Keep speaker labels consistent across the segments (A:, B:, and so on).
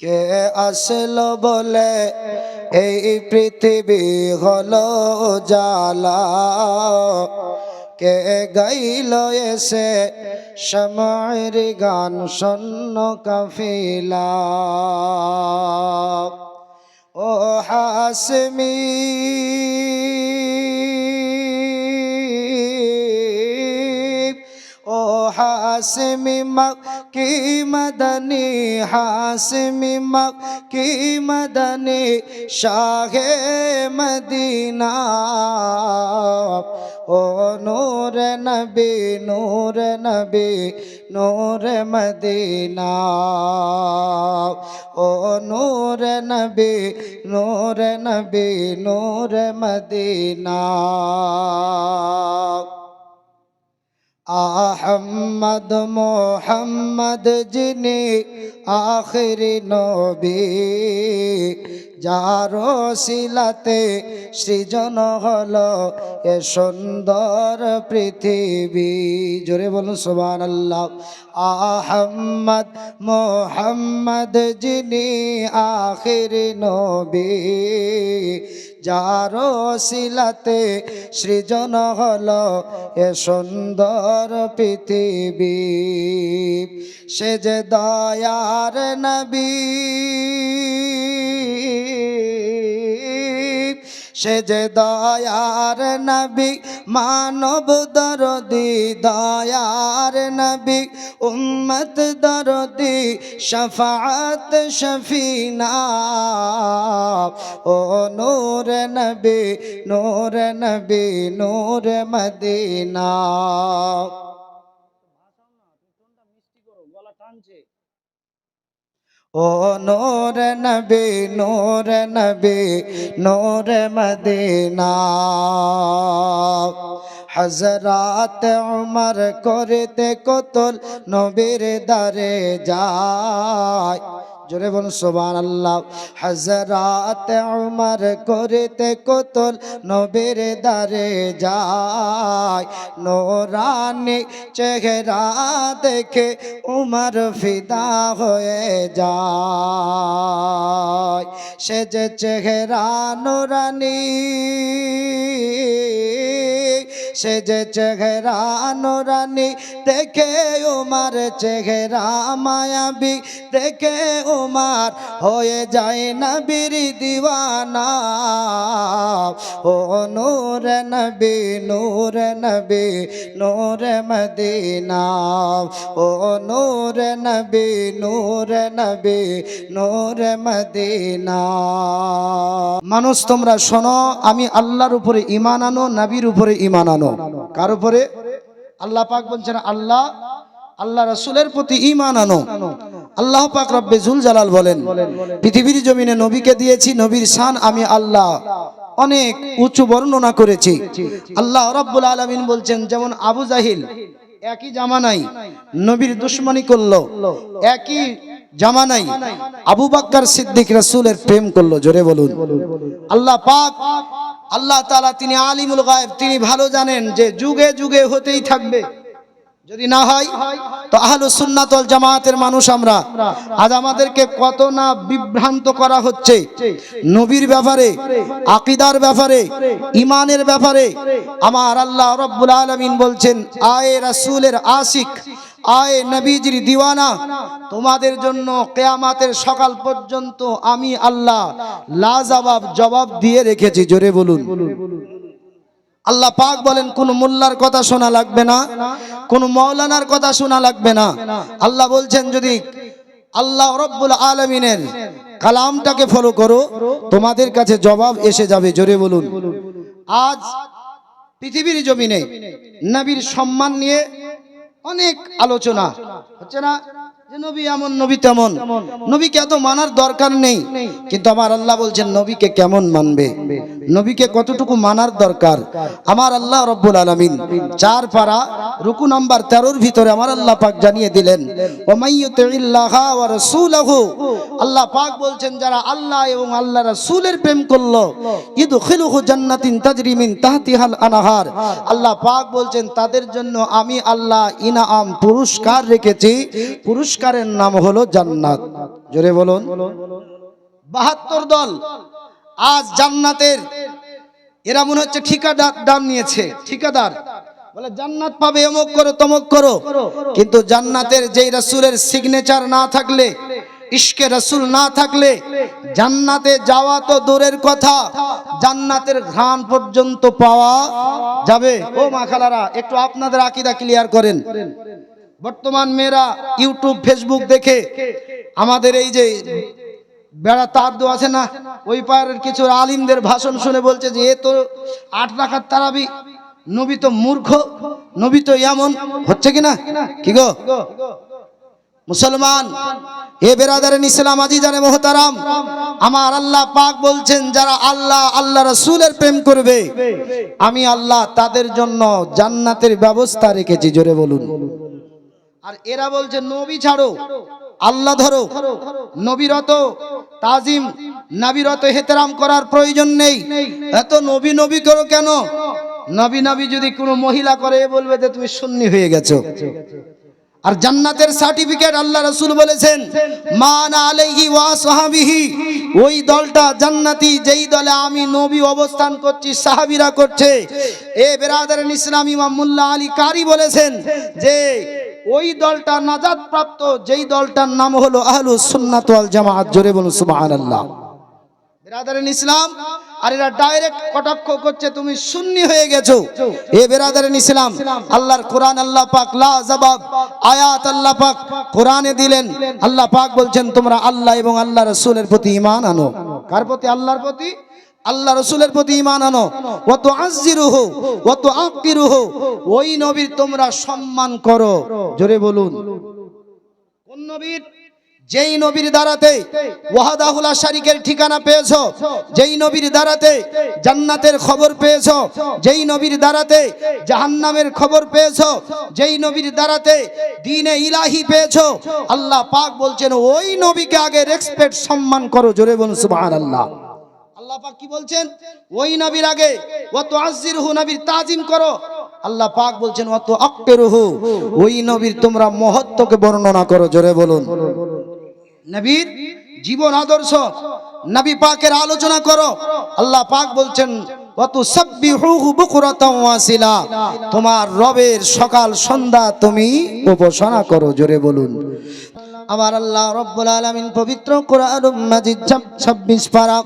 A: কে আসলো বলে, এই পৃথিবী হলো জালা কে গাইল এসে সময়ের গান শূন্য কাফিলা। ও হাসমি হাসমি মক্কি মদনী, হাসমি মক্কি মদনী, শাহে মদিনা। ও নূর নবী নূর নবী, নূর মদিনা। ও নূর নবী নূর নবী, নূর মদিনা। আহম্মদ মোহাম্মদ যিনি আখিরি নবী, যারো শিলাতে সৃজন হলো এ সুন্দর পৃথিবী। জোরে বলুন সোবান আল্লাহ আহম্মদ মোহাম্মদ যিনি আখিরি নবী যারো শিলাতে সৃজন হল এ সুন্দর পৃথিবী। সে যে দয়ার নবী। সে যে দয়ার নবী, মানব দরদি, দয়ার নবী, উম্মত দরদি শফাত শফিনা। ও নূর নবী নূর নবী, নূর মদিনা। ও নূর নবী নূর নবী নূর মদিনা। হজরাত উমর করতে কতল নবীর দারে যায় জোরে বলুন সোবান আল্লাহ হজরাত উমর করতে কতল নবীর দারে যায়। নোরানি চেহারা দেখে উমর ফিদা হয়ে যায়। সে যে চেহারা নোরানি, সে যে চেহারা নোরানি, দেখে উমার চেহারা মায়াবী, দেখে উমার হয়ে যায় নবীর দিওয়ানা। ও নূর নবী নূর নবী, নূর মদিনা। ও নূর নবী নূর নবী, নূর মদিনা। মানুষ, তোমরা শোনো, আমি আল্লাহর উপরে ইমান আনো, নবীর উপরে ইমান আনো। কার উপরে? আল্লাহ পাক বলছেন, আল্লাহ আল্লাহ রসুলের প্রতি ইমান আনো। আল্লাহ পাক রব্বে জুল জালাল বলেন, পৃথিবীর জমিনে নবীকে দিয়েছি, নবীর শান আমি আল্লাহ। অনেক উঁচু বর্ণনা করেছি। আল্লাহ রব্বুল আলমিন বলছেন, যেমন আবু জাহিল, একই জামানাই নবীর দুশ্মনী করল, একই জামানাই আবু বাক্কার সিদ্দিক রসুলের প্রেম করল, জোরে বলুন। আল্লাহ পাক, আল্লাহ তাআলা তিনি আলিমুল গায়েব, তিনি ভালো জানেন যে যুগে যুগে হতেই থাকবে। যদি না হয়, তো আহলু সুন্নাতল জামাতের মানুষ আমরা। আজ আমাদেরকে কত না বিভ্রান্ত করা হচ্ছে। নবীর ব্যাপারে, আকিদার ব্যাপারে ইমানের ব্যাপারে। আমার আল্লাহ রব্বুল আলমিন বলছেন, আয়ে রাসূলের আশিক, আয়ে নবীজির দিওয়ানা, তোমাদের জন্য কেয়ামাতের সকাল পর্যন্ত আমি আল্লাহ লাজবাব জবাব দিয়ে রেখেছি। জোরে বলুন। আল্লাহ পাক বলেন, কোন মোল্লার কথা শোনা লাগবে না, কোন মৌলানার কথা শোনা লাগবে না। আল্লাহ বলছেন, যদি আল্লাহ রব্বুল আলমিনের কালামটাকে ফলো করো, তোমাদের কাছে জবাব এসে যাবে, জোরে বলুন। আজ পৃথিবীর জমিনে নবীর সম্মান নিয়ে অনেক আলোচনা। হচ্ছে না? যে নবী এমন, নবী তেমন। নবীকে এত মানার দরকার নেই। কিন্তু আমার আল্লাহ বলছেন, নবীকে কেমন মানবে? নবীকে কতটুকু মানার দরকার? আমার আল্লাহ রব্বুল আলামিন চার পারা রুকু নাম্বার তেরোর ভিতরে আমার আল্লাহ পাক জানিয়ে দিলেন আল্লাহ পাক বলছেন, যারা আল্লাহ এবং আল্লাহ রাসূলের প্রেম করল, ইদখিলুহু জান্নাতিন তাজরি মিন তাহতিহাল আনহার। আল্লাহ পাক বলছেন, তাদের জন্য আমি আল্লাহ ইনাম পুরস্কার রেখেছি। পুরস্কারের নাম হলো জান্নাত। জোরে বলুন। বাহাত্তর দল। আজ জান্নাতের, এরা মনে হচ্ছে ঠিকাদার দাম নিয়েছে, ঠিকাদার। বলে, জান্নাত পাবে, অমুক করো, তমক করো। কিন্তু জান্নাতের যেই রাসুলের সিগনেচার না থাকলে, ইশকে রাসূল না থাকলে, জান্নাতে যাওয়া তো দূরের কথা। জান্নাতের ঘ্রাণ পর্যন্ত পাওয়া যাবে। ও মা খালারা, একটু আপনাদের আকীদা ক্লিয়ার করেন। বর্তমান মেয়েরা ইউটিউব ফেসবুক দেখে আমাদের এই যে বেড়া তার দো আছে না, ওই পাড়ের কিছু আলিমদের ভাষণ শুনে বলছে যে, এ তো আট রাখার তারাবি, নবী তো মূর্খ, নবী তো এমন, হচ্ছে কি না? কি গো? মুসলমান, এ বেরাদারেন ইসলাম আজি জানে মোহতারাম, আমার আল্লাহ পাক বলছেন, যারা আল্লাহ আল্লাহ রসুলের প্রেম করবে, আমি আল্লাহ তাদের জন্য জান্নাতের ব্যবস্থা রেখেছি, জোরে বলুন। আর এরা বলছে, নবী ছাড়ো। আল্লাহ ধরো, নবীরত, তাজিম, নাবিরত হেতেরাম করার প্রয়োজন নেই। এত নবী নবী করো কেন? নবী নবী যদি কোনো মহিলা করে বলবে যে তুমি সুন্নি হয়ে গেছো। আর জান্নাতের সার্টিফিকেট আল্লাহ রসুল বলেছেন, মান আলাইহি ওয়া সাহাবিহি। ওই দলটা জান্নাতি, যেই দলে আমি নবী অবস্থান করছি, সাহাবীরা করছে। এ বেরাদারেন ইসলাম ইমাম মুল্লা আলী কারি বলেছেন যে ওই দলটা নাজাত প্রাপ্ত যেই দলটার নাম হলো আহলুস সুন্নাত জামাআত জোরে বলুন, সুবহানাল্লাহ। বেরাদারেন ইসলাম, আর এরা ডাইরেক্ট কটাক্ষ করছে, তুমি সুন্নি হয়ে গেছো। এ বেরাদারেন ইসলাম, আল্লাহর কোরআন আল্লাহ পাক, লা জবাব, আয়াত আল্লাহ পাক কোরআনে দিলেন। আল্লাহ পাক বলছেন, তোমরা আল্লাহ এবং আল্লাহ রাসূলের প্রতি ঈমান আনো। কার প্রতি? আল্লাহর প্রতি। আল্লাহ রসুলের প্রতি ইমান আনো। অত আজিরুহু অত আকিরুহু ওই নবীর তোমরা সম্মান করো। জোরে বলুন। কোন নবীর? যেই নবীর দ্বারাতে ওয়াহাদাহুলা শারিকের ঠিকানা পেয়েছ, যেই নবীর দ্বারাতে জান্নাতের খবর পেয়েছ, যেই নবীর দ্বারাতে জাহান্নামের খবর পেয়েছ, যেই নবীর দ্বারাতে দিনে ইলাহি পেয়েছ, আল্লাহ পাক বলছেন, ওই নবীকে আগে রেসপেক্ট সম্মান করো। জোরে বলুন, সুবহানাল্লাহ। আল্লাহ পাক কি বলছেন? ওই নবীর আগে অত আজিরহু নবীর তাজিম করো। আল্লাহ পাক বলছেন অত আক্তেরহু ওই নবীর তোমরা মহত্বকে বর্ণনা করো, জোরে বলুন। নবীর জীবন আদর্শ, নবী পাকের আলোচনা করো। আল্লাহ পাক বলছেন তোমার রবের সকাল সন্ধ্যা তুমি উপাসনা করো, জোরে বলুন। আমার আল্লাহ রব্বুল আলামিন পবিত্র কোরআন মাজিদ 26 পারা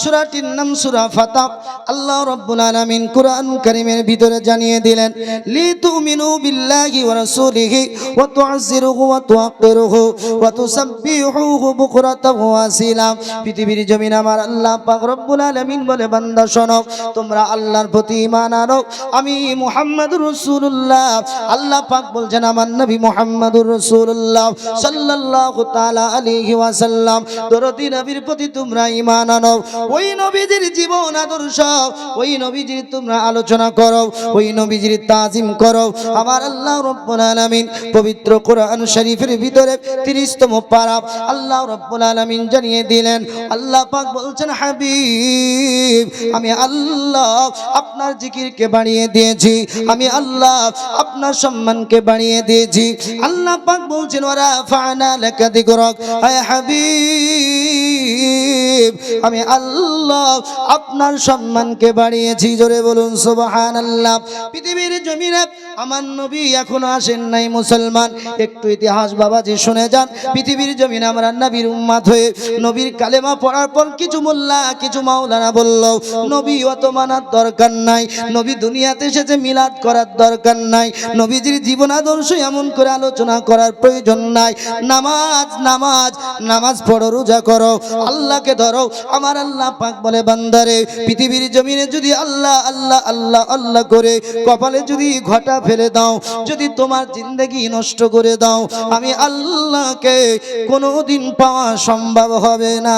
A: সূরাটির নাম সূরা ফাতাহ আল্লাহ রব্বুল আলামিন কোরআন করিমের ভিতরে জানিয়ে দিলেন লি তুমিনু বিল্লাহি ওয়া রাসূলিহি ওয়া তুআজ্জিরুহু ওয়া পৃথিবীর জমিন আমার আল্লাহ পাক রব্বুল আলামিন বলে, বান্দা, শোনো, তোমরা আল্লাহর প্রতি ঈমান আনো। আমি মুহাম্মাদুর রাসূলুল্লাহ। আল্লাহ পাক বলছেন, আমার নবী মুহাম্মাদুর রাসূলুল্লাহ সাল্লাল্লাহু তাআলা আলাইহি ওয়াসাল্লাম। দরদি নবীর প্রতি তোমরা ঈমান আনো। ওই নবীজির জীবন আদর্শ, ওই নবীজির তোমরা আলোচনা করো, ওই নবীজির তাজিম করো। আমার আল্লাহ রব্বুল আলামিন পবিত্র কোরআন শরীফের ভিতরে 30 তম পারা আল্লাহ রব্বুল আলামিন জানিয়ে দিলেন, আল্লাহ পাক বলছেন, হাবিব, আমি আল্লাহ আপনার জিকিরকে বাড়িয়ে দিয়েছি, আমি আল্লাহ আপনার সম্মানকে বাড়িয়ে দিয়েছি। আল্লাহ পাক বলছেন ওরা ফানা লাকা দিকরক আয় হাবিব, আমি আল্লাহ আপনার সম্মানকে বাড়িয়েছি, জোরে বলুন সুবহানাল্লাহ। পৃথিবীর জমিনে আমার নবী এখনও আসেন নাই মুসলমান। একটু ইতিহাস বাবাজি শুনে যান। পৃথিবীর জমিনে আমরা নবীর উম্মাত হয়ে নবীর কালেমা পড়ার পর কিছু মোল্লা, কিছু মাওলানা বলল, নবী অত মানার দরকার নাই। নবী দুনিয়াতে এসেছে, মিলাদ করার দরকার নাই। নবীজির জীবন আদর্শ এমন করে আলোচনা করার প্রয়োজন নাই। নামাজ নামাজ নামাজ পড়ো, রোজা করো। আল্লাহকে ধরো। আমার আল্লাহ পাক বলে, বান্দারে, পৃথিবীর জমিনে যদি আল্লাহ আল্লাহ আল্লাহ আল্লাহ করে, কপালে যদি ঘটা ফেলে দাও, যদি তোমার জিন্দগি নষ্ট করে দাও, আমি আল্লাহকে কোনো দিন পাওয়া সম্ভব হবে না।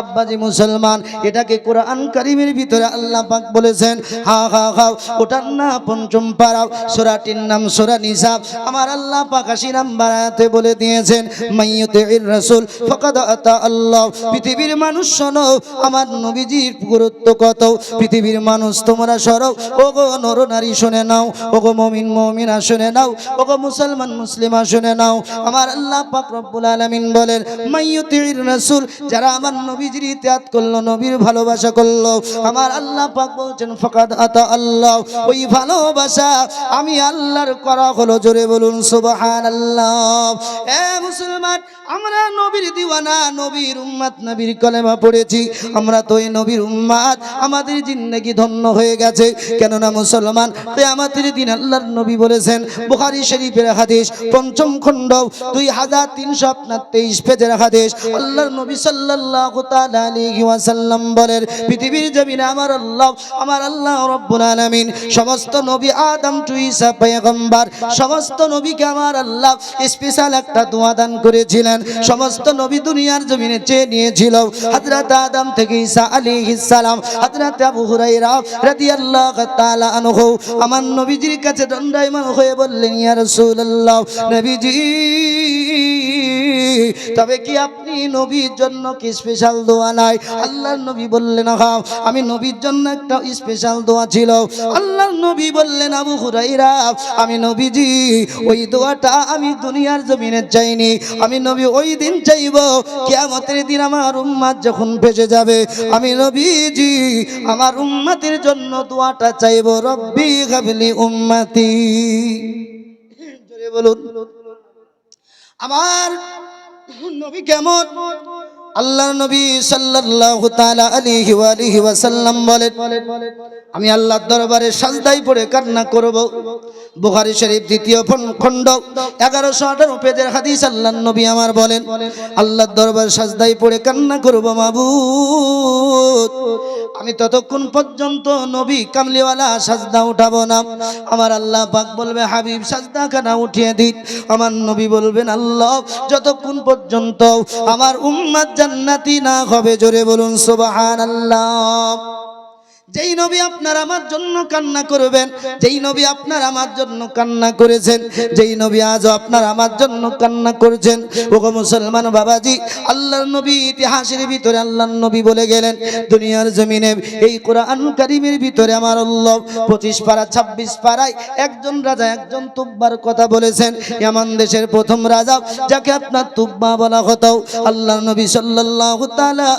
A: আব্বাজি মুসলমান, এটাকে কোরআন কারিমের ভিতরে আল্লাহ পাক বলেছেন, হা হা হা, ওটার না পঞ্চম পাড়াও, সোরাটির নাম সোরা নিসাব। আমার আল্লাহ পাক আশি নাম্বার বলে দিয়েছেন মাইয়তে রাসূল, ফাকাদ আতা আল্লাহ। পৃথিবীর মানুষ শোনো, আমার নবীজির গুরুত্ব কত? পৃথিবীর মানুষ তোমরা সরো ওগো নর নারী শুনে নাও, ওগো মমিন, মমিনা শুনে নাও, ওগো মুসলমান, মুসলিমা শুনে নাও। আমার আল্লাহ পাক রব্বুল আলামিন বলেন মাইয়ুতির রাসূল, যারা আমার নবীজির ইতিহাদ করল, নবীর ভালোবাসা করল, আমার আল্লাহ পাক বলছেন, ফাকাদ আতা আল্লাহ। ওই ভালোবাসা আমি আল্লাহর করা হলো, জোরে বলুন, সুবহানাল্লাহ। এ মুসলমান আমরা নবীর দিওয়ানা, নবীর উম্মাত, নবীর কলেমা পড়েছি। আমরা তো এই নবীর উম্মাত, আমাদের জিন্দগি ধন্য হয়ে গেছে। কেননা মুসলমান আমাদের দিন আল্লাহর নবী বলেছেন, বুখারী শরীফের হাদিস, পঞ্চম খণ্ড, দুই হাজার তিনশো আপনার তেইশ পেজের হাদিস। আল্লাহর নবী আলাইহি ওয়াসাল্লাম বলেন, পৃথিবীর জমিনে আমার আল্লাহ আমার আল্লাহ রব্বুল আলামিন, সমস্ত নবী আদম টু ঈসা পয়গম্বর, সমস্ত নবীকে আমার আল্লাহ স্পেশাল একটা দোয়া দান করেছিলেন। সমস্ত নবী দুনিয়ার জমিনে চেয়ে নিয়েছিল হজরত আদম থেকে ঈসা আলাইহিস সালাম হজরত আবু হুরাইরা রাদিয়াল্লাহু তাআলা আনহু। আমার নবীজির কাছে দণ্ডায়মান হয়ে বললেন, ইয়া রাসূলুল্লাহ, নবীজি তবে কি আপনি নবীর জন্য কি স্পেশাল দোয়া নাই? আল্লাহর নবী বললেন হ্যাঁ আমি নবীর জন্য একটা স্পেশাল দোয়া ছিল। আল্লাহর নবী বললেন, আবু হুরাইরা, আমি নবীজি, ওই দোয়াটা আমি দুনিয়ার জমিনে চাইনি। আমি নবী ওই দিন চাইব, কিয়ামতের দিন আমার উম্মাত যখন ভেসে যাবে, আমি নবীজি আমার উম্মাতের জন্য দোয়াটা চাইব। রব্বি গাবলি উম্মাতি। জোরে বলুন। আমার নবী কেমন? আল্লাহ নবী সাল্লাল্লাহু তাআলা আলাইহি ওয়া আলিহি ওয়াসাল্লাম বলেন, আমি আল্লাহর দরবারে সাজদাই পড়ে কান্না করব। বুখারী শরীফ দ্বিতীয় খণ্ড 1118 পেজের হাদিস আল্লাহর নবী আমার বলেন, আল্লাহর দরবারে সাজদাই পড়ে কান্না করব মাবুদ। আমি ততক্ষণ পর্যন্ত নবী কামলিওয়ালা সাজদা উঠাবো না। আমার আল্লাহ পাক বলবে, হাবিব সাজদা খানা উঠিয়ে দিন। আমার নবী বলবেন, আল্লাহ, যতক্ষণ পর্যন্ত আমার উম্মাদ জান্নাতি না হবে? জোরে বলুন সুবহানাল্লাহ। যেই নবী আপনার আমার জন্য কান্না করবেন, যেই নবী আপনার আমার জন্য কান্না করেছেন, যেই নবী আজও আপনার আমার জন্য কান্না করছেন, ওগো মুসলমান বাবাজি, আল্লাহর নবী ইতিহাসের ভিতরে আল্লাহর নবী বলে গেলেন, দুনিয়ার জমিনে এই কোরআন কারিমের ভিতরে আমার আল্লাহ পঁচিশ পাড়া ছাব্বিশ পাড়ায় একজন রাজা, একজন তুব্বার কথা বলেছেন, এমন দেশের প্রথম রাজা যাকে আপনার তুব্বা বলা হতো আল্লাহ নবী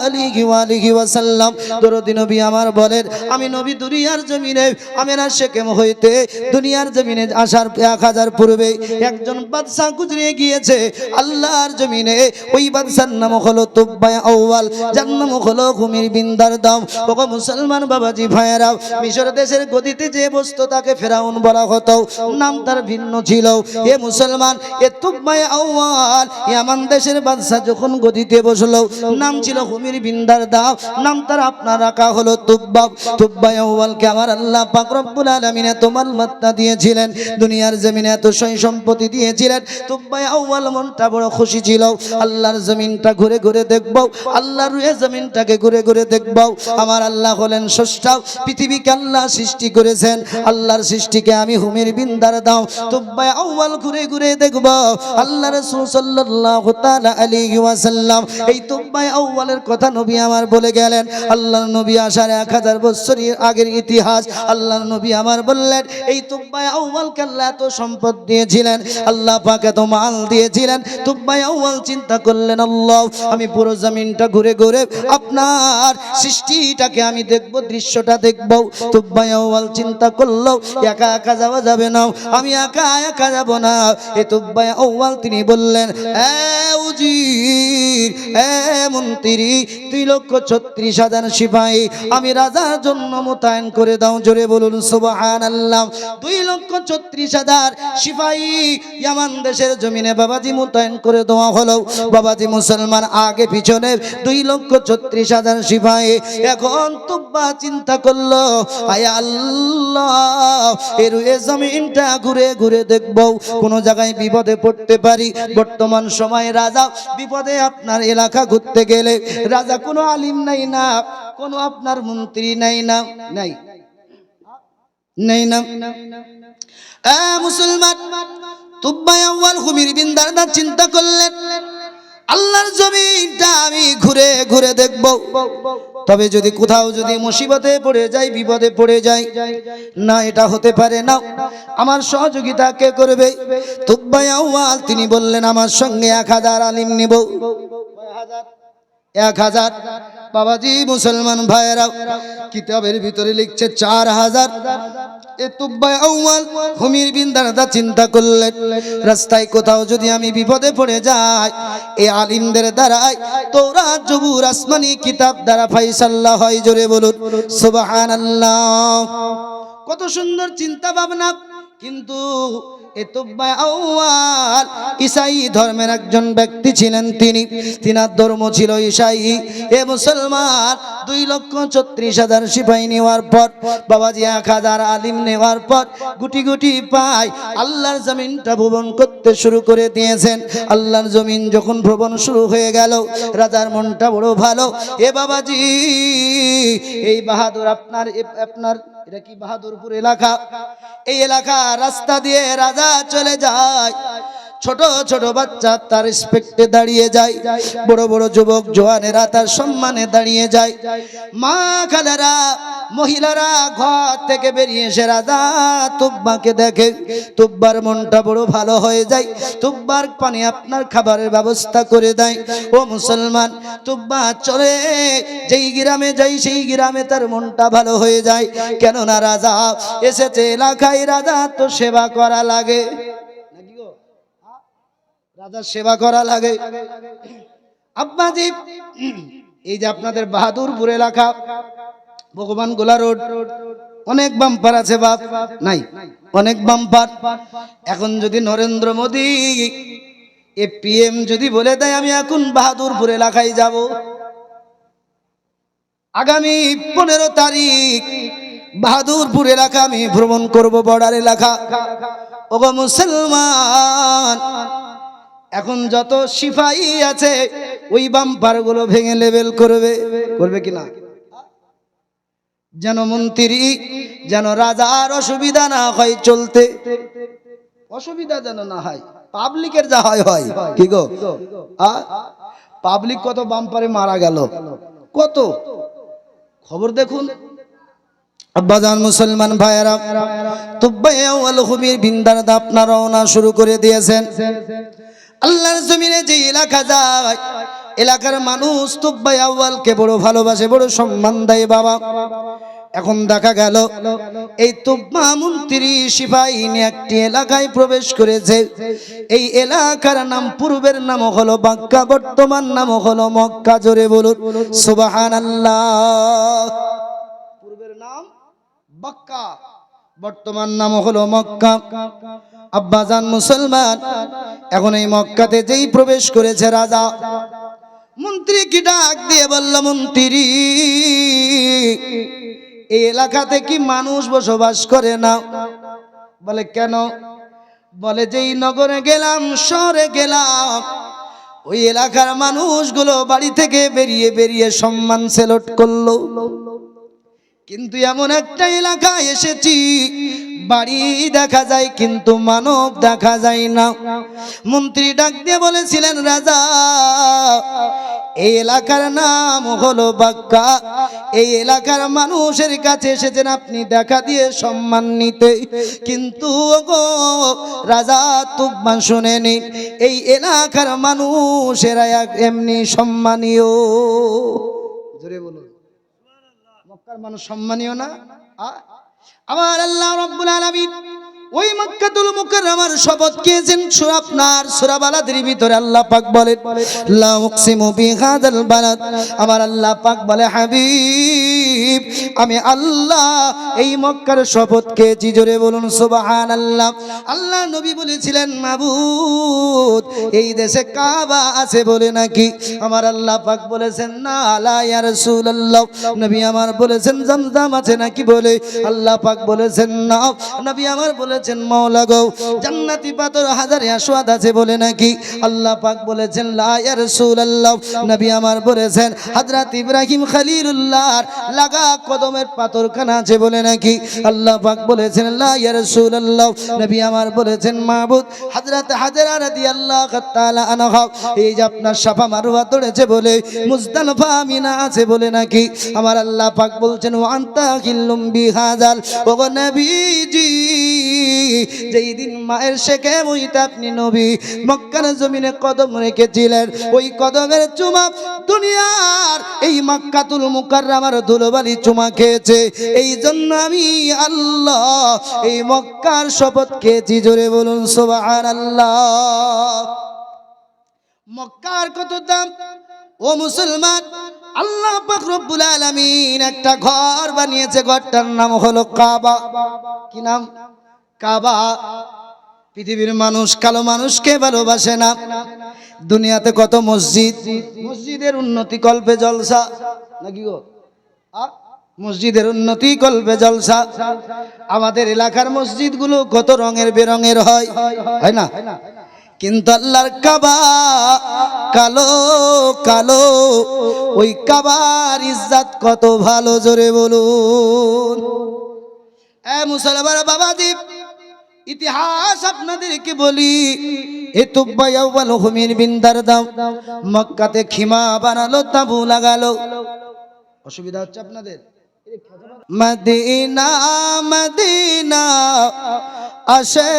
A: আলাইহি ওয়া আলিহি ওয়াসাল্লাম, দরদি নবী আমার বলেন আমি নবী দুনিয়ার জমিনে আমেনা শেকেম হইতে দুনিয়ার জমিনে আসার এক হাজার পূর্বে একজন বাদশাহ গুজরে গিয়েছে। আল্লাহর জমিনে ওই বাদশার নাম হলো তুব্বায় আউয়াল। যার নাম হলো ঘুমির বিন্দার দাম ওগো মুসলমান বাবাজি ভাইয়েরাও মিশর দেশের গদিতে যে বস্তু তাকে ফেরাউন বলা হতো নাম তার ভিন্ন ছিল। এ মুসলমান এ তুব্বায় আউয়াল। ইয়ামান দেশের বাদশাহ যখন গদিতে বসল নাম ছিল হুমির বিন্দার দাও নাম তার আপনার রাখা হলো তুব্বা আল্লাহর সৃষ্টি করেছেন। আল্লাহর সৃষ্টিকে আমি হুমির বিন্দার দাও। তুব্বা আউয়াল ঘুরে ঘুরে দেখব, আল্লাহ রাসূল সাল্লাল্লাহু তাআলা আলাইহি ওয়াসাল্লাম। এই কথা নবী আমার বলে গেলেন। আল্লাহর নবী আসার এক হাজার বছরের আগের ইতিহাস। আল্লাহ নবী আমার বললেন, এই তুব্বা আউয়ালকে আল্লাহ এত সম্পদ দিয়েছিলেন। আল্লাহ পাক এত মাল দিয়েছিলেন। তুব্বা আউয়াল চিন্তা করলেন, আল্লাহ, আমি পুরো জমিনটা ঘুরে ঘুরে আপনার সৃষ্টিটাকে আমি দেখব, দৃশ্যটা দেখব। তুব্বা আউয়াল চিন্তা করল, একা একা যাওয়া যাবে না। আমি একা একা যাব না। এ তুব্বা আউয়াল তিনি বললেন উজির, এ মন্ত্রী দুই লক্ষ ছত্রিশ হাজার সিপাহী, আমি রাজার জন্য মোতায়েন করে দাও, জোরে বলুন সুবহান আল্লাহ দুই লক্ষ ছত্রিশ হাজার সিপাহী ইয়ামান দেশের জমিনে বাবাজি মোতায়েন করে দেওয়া হলো। বাবাজি মুসলমান আগে পিছনে দুই লক্ষ ছত্রিশ হাজার সিপাহী এখন তুব্বা চিন্তা করল আয় আল্লাহ, এর এ জমিনটা ঘুরে ঘুরে দেখব, কোন জায়গায় বিপদে পড়তে পারি। বর্তমান সময়ে রাজা, বিপদে আপনার এলাকা ঘুরতে গেলে রাজা কোনো আলিম নাই না। কোনো আপনার মন্ত্রী নাই না। নাই। নাই না। মুসলমান তুব্বাই আউয়াল হুমির বিন দারদা চিন্তা করলেন, আল্লাহর জমিটা আমি ঘুরে ঘুরে দেখব। তবে যদি কোথাও যদি মুসিবতে পড়ে যাই, বিপদে পড়ে যাই, না, এটা হতে পারে না। আমার সহযোগিতা কে করবে? তুব্বাই আউয়াল, তিনি বললেন, আমার সঙ্গে এক হাজার আলিম নিব। এক হাজার। বাবাজি, মুসলমান ভাইয়েরা, কিতাবের ভিতরে লিখছে চার হাজার। এ বিন দারদা চিন্তা রাস্তায় কোথাও যদি আমি বিপদে পড়ে যাই এই আলিমদের তোরা কিতাব দ্বারা ফাইসাল্লাহ হয়, জোরে বলুন কত সুন্দর চিন্তা ভাবনা, কিন্তু এ তুব্বাই আউয়াল। ইসাই ধর্মের একজন ব্যক্তি ছিলেন তিনি। তিনার ধর্ম ছিল ইসাই। এ মুসলমান দুই লক্ষ ছত্রিশ হাজার সিপাহী নেওয়ার পর, বাবাজি এক হাজার আলিম নেওয়ার পর গুটি গুটি পায় আল্লাহর জমিনটা ভ্রমণ করতে শুরু করে দিয়েছেন। আল্লাহর জমিন যখন ভ্রমণ শুরু হয়ে গেল, রাজার মনটা বড় ভালো। এ বাবাজি, এই বাহাদুর আপনার আপনার, এটা কি বাহাদুরপুর এলাকা? এই এলাকা রাস্তা দিয়ে রাজা চলে যায়। ছোট ছোট বাচ্চা তার রেসপেক্টে দাঁড়িয়ে যায়। বড় বড় যুবক জোয়ানেরা তার সম্মানে দাঁড়িয়ে যায়। মা খালারা, মহিলারা ঘর থেকে বেরিয়ে এসে রাজা তুব্বাকে দেখে। তুব্বার মনটা বড় ভালো হয়ে যায়। তুব্বার পানি আপনার খাবারের ব্যবস্থা করে দেয়। ও মুসলমান, তুব্বা চলে। যেই গ্রামে যাই, সেই গ্রামে তার মনটা ভালো হয়ে যায়। কেননা রাজা এসেছে এলাকায়। রাজা তো সেবা করা লাগে। নাকি গো? রাজার সেবা করা লাগে। আব্বাজি এই যে আপনাদের বাহাদুরপুর এলাকা, ভগবান গোলা রোড, অনেক বাম্পার আছে বাপ, নাই, অনেক বাম্পার। এখন যদি নরেন্দ্র মোদী এ পিএম যদি বলে দেয়, আমি এখন বাহাদুরপুর এলাকায় যাব। আগামী পনেরো তারিখ বাহাদুরপুর এলাকা আমি ভ্রমণ করব, বর্ডার এলাকা। ওগো মুসলমান, এখন যত সিপাহী আছে, ওই বাম্পারগুলো ভেঙে লেবেল করবে। করবে কিনা যেন মন্ত্রী, যেন রাজার অসুবিধা না হয় চলতে। অসুবিধা যেন না হয়। পাবলিকের যা হয় হয়। কি গো? পাবলিক কত বাম্পারে মারা গেল। কত? খবর দেখুন। আব্বাজান মুসলমান ভাইয়েরা তুব্বাই আউয়াল হুমির বিন্দার আপনারা রওনা শুরু করে দিয়েছেন। আল্লাহর জমিনে যে এলাকা যায়, এলাকার মানুষ তুব্বাই আউয়ালকে বড় ভালোবাসে, বড় সম্মান দেয় বাবা। এখন দেখা গেল, এই তুব্বা মন্ত্রী সিপাহী নিয়ে একটি এলাকায় প্রবেশ করেছে। এই এলাকার নাম, পূর্বের নাম হলো বাক্কা, বর্তমান নাম হলো মক্কা, জোরে বলুন সুবাহান নাম বাক্কা বর্তমান নাম হলো মক্কা। আব্বাজান মুসলমান, এখন এই মক্কাতে যেই প্রবেশ করেছে রাজা, মন্ত্রী কি ডাক দিয়ে বলল, মন্ত্রী, এই এলাকাতে কি মানুষ বসবাস করে না? বলে, কেন? বলে, যেই নগরে গেলাম, শহরে গেলাম, ওই এলাকার মানুষগুলো বাড়ি থেকে বেরিয়ে বেরিয়ে সম্মান সেলট করল। কিন্তু এমন একটা এলাকায় এসেছি, বাড়ি দেখা যায় কিন্তু মানব দেখা যায় না। মন্ত্রী ডাক দিয়ে বলেছিলেন, রাজা, এই এলাকার নাম হলো বাক্কা। এই এলাকার মানুষের কাছে এসেছেন আপনি, দেখা দিয়ে সম্মান নিতে। কিন্তু গো রাজা তুব্বান শুনেনি, এই এলাকার মানুষেরা এমনি সম্মানীয়। জোরে বলুন। মানুষ সম্মানীয় না? আমার আল্লাহ রব্বুল আলামিন ওই মক্কাতুল মুকাররমার শপথ খেয়েছেন সূরা আপনার, সূরা বালাদের ভিতরে আল্লাহ পাক বলেন, লা উকসিমু বিহাদাল বালাদ। আমার আল্লাহ পাক বলে, হাবিব আমি আল্লাহ এই মক্কার শপথ খেয়েছি জোরে বলুন সুবাহান আল্লাহ আল্লাহ নবী বলেছিলেন, মাবুদ, এই দেশে কাবা আছে বলে নাকি? আমার আল্লাহ পাক বলেছেন, না আলা ইয়া রাসূলুল্লাহ। নবী আমার বলেছেন, জমজম আছে নাকি বলে? আল্লাহ পাক বলেছেন, না। নবী আমার বলেছেন, মাওলা গো, জান্নাতি পাথর হাজারে আসওয়াদ আছে বলে নাকি? আল্লাহ পাক বলেছেন, লা ইয়া রাসূলুল্লাহ। নবী আমার বলেছেন, হযরত ইব্রাহিম খলিলুল্লাহর লাগা কদমের পাথরখানা আছে বলে নাকি? আল্লাহ পাক বলেছেন, লা ইয়া রাসূলুল্লাহ। নবী আমার বলেছেন মাবুদ হযরত হাজরা রাদিয়াল্লাহু তাআলা আনহা, এই যে আপনার সাফা মারওয়া তোড়েছে বলে, মুজদালিফা মিনা আছে বলে নাকি? আমার আল্লাহ পাক বলছেন ওয়ান্তা কিল্লুম বিহাজাল ও গো নবীজি, যেই দিন মায়ের শেখে মুইতে আপনি নবী মক্কার জমিনে কদম রেখেছিলেন, ওই কদমের চুমা দুনিয়ার এই মক্কাতুল মুকাররামার ধুলোবালি চুমা খেয়েছে। এই জন্য আমি আল্লাহ এই মক্কার শপথ খেয়েছি। জোরে বলুন, সুবহানাল্লাহ। মক্কার কত দাম? ও মুসলমান, আল্লাহ রব্বুল আলামিন একটা ঘর বানিয়েছে। ঘরটার নাম হলো কাবা। কি নাম? কাবা। পৃথিবীর মানুষ কালো মানুষকে ভালোবাসে না। দুনিয়াতে কত মসজিদ? মসজিদের উন্নতি কল্পে জলসা। নাকি গো? মসজিদের উন্নতি করবে জলসা। আমাদের এলাকার মসজিদগুলো কত রঙের বেরঙের হয়। হয় না? কিন্তু আল্লাহর কাবা কালো কালো, ওই কাবার ইজ্জাত কত ভালো জোরে বলুন। এ মুসলমান বাবাজি, ইতিহাস আপনাদেরকে বলি, এ তুব্বাইয়াল হুমির বিন্দার দাম মক্কাতে খিমা বানালো, তাবু লাগালো। অসুবিধা হচ্ছে আপনাদের? মদিনা মদিনা আসে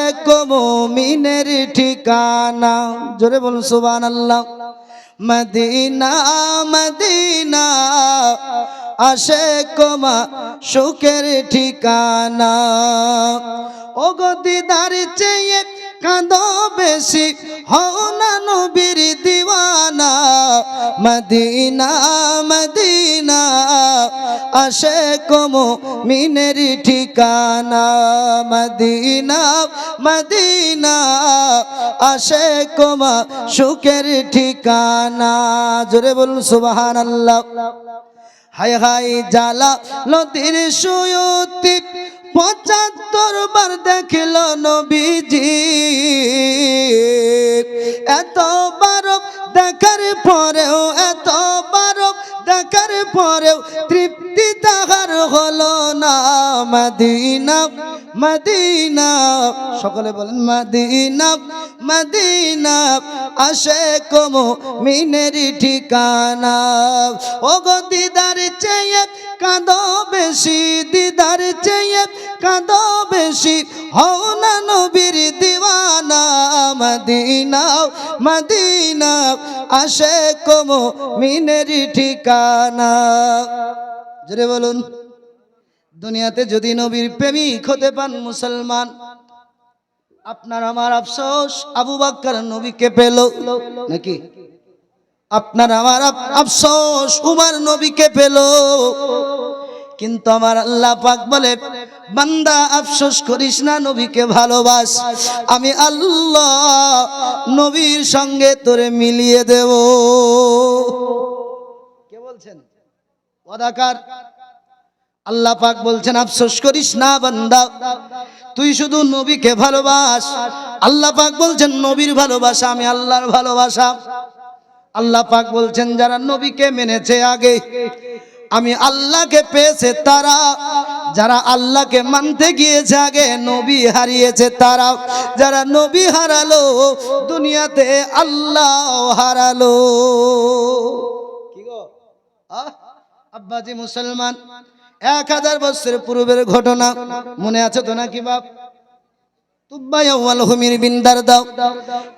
A: মুমিনের ঠিকানা। জোরে বলুন সুবান আল্লাহ মদিনা মদিনা আসে কমা সুখের ঠিকানা। ও গো দিদার চেয়ে কাঁদো বেশি, হও না নবীর দিওয়ানা। মদিনা মদিনা আসে কমো মিনের ঠিকানা। মদিনা মদিনা আসে কমা সুখের ঠিকানা। জোরে বলুন সুবাহান আল্লাহ হায় হায় জালা নদীর সুয়তি পঁচাত্তর বার দেখিল নবীজি। এত বারব দেখার পরেও এত বারব দেখার পরেও তৃপ্তি তাহার হলো না। মদিনা মদিনা, সকলে বলেন মদিনা মদিনা, আসে কমো মিনের ঠিকানা। ও গো দিদার চেয়ে কাঁদো বেশি, দিদার চেয়ে কাঁদো বেশি, হও না নবীর দিওয়ানা। মদিনা মদিনা, আসে কমো মিনের ঠিকানা। জোরে বলুন, দুনিয়াতে যদি নবীর প্রেমিক হতে পান মুসলমান, আপনার আমার আফসোস, আবু বাক্কার নবীকে পেল নাকি? আপনার আমার আফসোস, উমার নবীকে পেল। কিন্তু আমার আল্লাহ পাক বলে, বান্দা, আফসোস করিস না, নবীকে ভালোবাস। আমি আল্লাহ নবীর সঙ্গে তোরে মিলিয়ে দেব। বলছেন? ওদাকার আল্লাহ পাক বলছেন, আফসোস করিস না বান্দা, তুই শুধু নবীকে ভালোবাস। আল্লাহ পাক বলছেন, নবীর ভালোবাসা আমি আল্লাহর ভালোবাসা। আল্লাহ পাক বলছেন, যারা নবীকে মেনেছে আগে, আমি আল্লাহকে পেয়েছে তারা। যারা আল্লাহকে মানতে গিয়েছে আগে, নবী হারিয়েছে তারা। যারা নবী হারালো, দুনিয়াতে আল্লাহ হারালো। আব্বাজি মুসলমান এক হাজার বছরের পূর্বের ঘটনা মনে আছে তো নাকি বাপ তুব্বাই আউয়াল হুমির বিন্দার দাও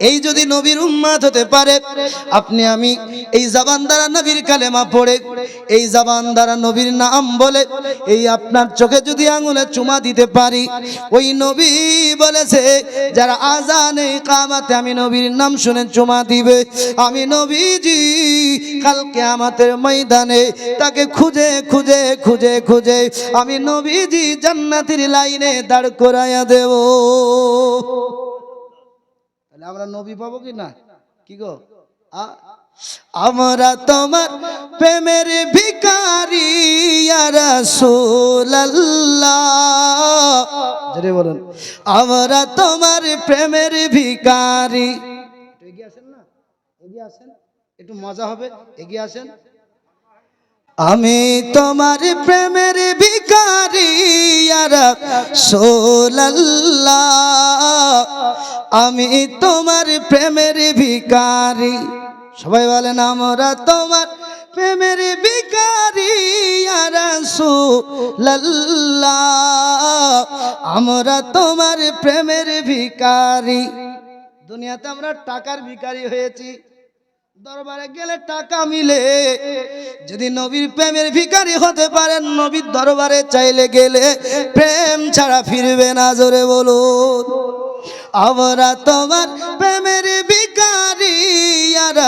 A: এই যদি নবীর উম্মাত হতে পারে, আপনি আমি এই জবান দ্বারা নবীর কালেমা পড়ে, এই জবান দ্বারা নবীর নাম বলে, এই আপনার চোখে যদি আঙুলে চুমা দিতে পারি, ওই নবী বলেছে, যারা আজানে কামাতে আমি নবীর নাম শুনে চুমা দিবে, আমি নবীজি কালকে আমাদের ময়দানে তাকে খুঁজে খুঁজে খুঁজে খুঁজে আমি নবীজি জান্নাতের লাইনে দাঁড় করাইয়া দেব। তাহলে আমরা নবী পাবো কি না? কি গো? আমরা তোমার প্রেমের ভিকারি জোরে বলুন। আমরা তোমার প্রেমের ভিকারি এগিয়ে আসেন না? এগিয়ে আসেন। একটু মজা হবে। এগিয়ে আসেন। আমি তোমার প্রেমের ভিকারি সোল্লাহ আমি তোমার প্রেমের ভিকারি সবাই বলেন, আমরা তোমার প্রেমের ভিকারি সোল্লাহ আমরা তোমার প্রেমের ভিকারি দুনিয়াতে আমরা টাকার ভিকারি হয়েছি। দরবারে গেলে টাকা মিলে। যদি নবীর প্রেমের ভিকারি হতে পারেন নবীর দরবারে চাইলে গেলে প্রেম ছাড়া ফিরবে না, জোরে বলো আমরা তোমার প্রেমের ভিকারি আর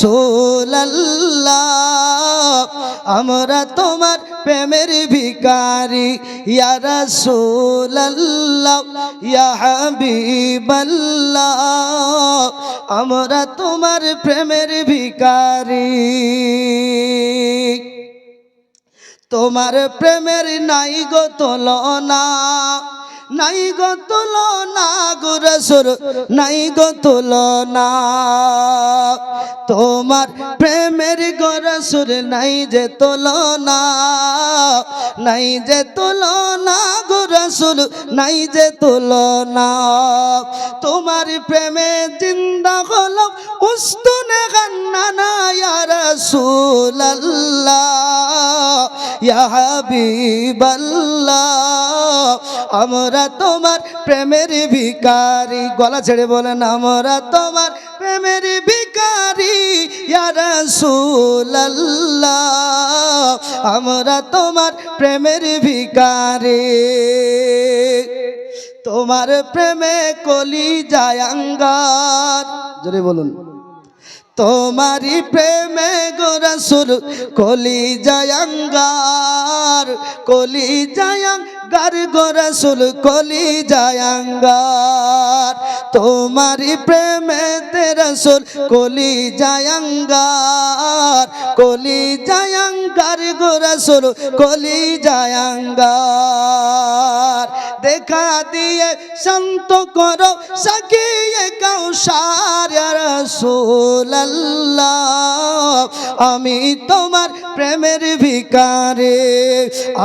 A: সোল্লাহ আমরা তোমার প্রেমের ভিখারি। ইয়ারা ইয়া হাবিবাল্লাহ, আমরা তোমার প্রেমের ভিকারি তোমার প্রেমের নাই গো তোলনা নাই গো তুলনা গুরসুর নাই গো তুলনা। তোমার প্রেমের গরসুর নাই যে তুলনা, নাই যে তুলনা গুরসুর নাই যে তুলনা। তোমার প্রেমে জিন্দা হলো উস্তুনে গান্নানা ইয়া রাসূলুল্লাহ, ইয়া আমরা তোমার প্রেমের ভিকারি গলা ছেড়ে বলেন, আমরা তোমার প্রেমের ভিকারি ইয়া রাসূলুল্লাহ। আমরা তোমার প্রেমের ভিকারি তোমার প্রেমে কলি জায়াঙ্গার জোরে বলুন। তোমারি প্রেমে গোরসুল কলি জায়াঙ্গার কলি জায়াঙ্গার গোরসুল কলি জায়াঙ্গার তোমারি প্রেমে তেরসুল কলি জায়াঙ্গার কলি জায়াঙ্গার গোরসুল কলি জায়াঙ্গার দেখা দিয়ে শান্ত করো, সাকিয়ে কাউসার রসুল্লাহ আমি তোমার প্রেমের ভিকারে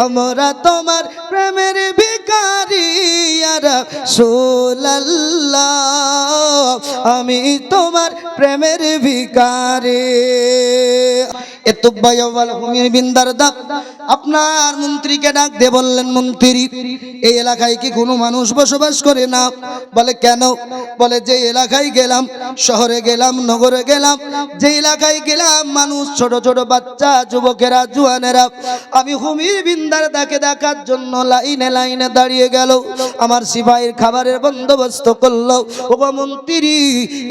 A: আমরা তোমার প্রেমের ভিকারি রসুল্লাহ আমি তোমার প্রেমের ভিকারে আপনার মন্ত্রীকে ডাক দিয়ে বললেন, মন্ত্রী, এই এলাকায় কি কোনো মানুষ বসবাস করে না? বলে, কেন? বলে, যে এলাকায় গেলাম, শহরে গেলাম, নগরে গেলাম যে এলাকায় গেলাম, মানুষ, ছোট ছোট বাচ্চা, যুবকেরা, জুয়ানেরা। আমি হুমির বিন্দার তাকে দেখার জন্য লাইনে লাইনে দাঁড়িয়ে গেল। আমার সিপাহীর খাবারের বন্দোবস্ত করল। ও মন্ত্রী,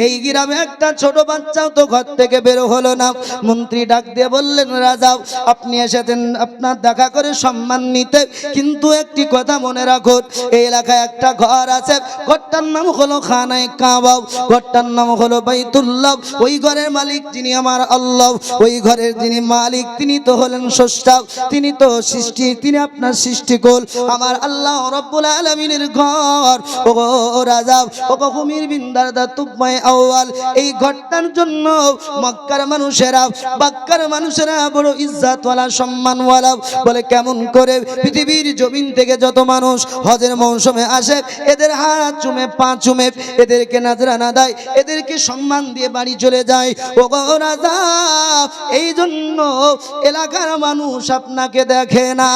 A: এই গ্রামে একটা ছোট বাচ্চাও তো ঘর থেকে বের হলো না। মন্ত্রী ডাক দিয়ে বললেন, রাজা, আপনি এসেছেন আপনার দেখা করে সম্মান নিতে। কিন্তু একটি কথা মনে রাখুন, এই এলাকায় একটা ঘর আছে। ঘরটার নাম হলো খানায় কাবাব, ঘরটার নাম হলো বাইতুল্লাহ। ওই ঘরের মালিক যিনি আমার আল্লাহ, ওই ঘরের যিনি মালিক, তিনি তো হলেন স্রষ্টা, তিনি তো সৃষ্টি, তিনি আপনার সৃষ্টিকুল। আমার আল্লাহ রব্বুল আলমিনের ঘর। ও রাজা ও গো হুমির বিন্দার দা তুমায় আওয়াল এই ঘরটার জন্য মক্কার মানুষেরা, বাক্কার মানুষেরা বড় ইজ্জাতওয়ালা, সম্মানওয়ালা। বলে কেমন করে পৃথিবীর জমিন থেকে যত মানুষ হজের মৌসুমে আসে, এদের হাত চুমে, পা চুমে, এদেরকে নাজরানা দেয়, এদেরকে সম্মান দিয়ে বাড়ি চলে যায়। ও গো রাজা এই জন্য এলাকার মানুষ আপনাকে দেখে না।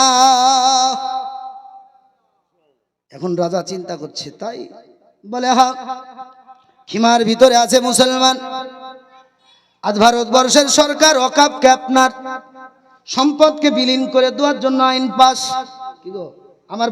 A: এখন রাজা চিন্তা করছে, তাই বলে, হা খিমার ভিতরে আছে মুসলমান। আজ ভারতবর্ষের সরকার অকাপকে আপনার সম্পদকে বিলীন করে দেওয়ার জন্য আইন পাস। কি আমার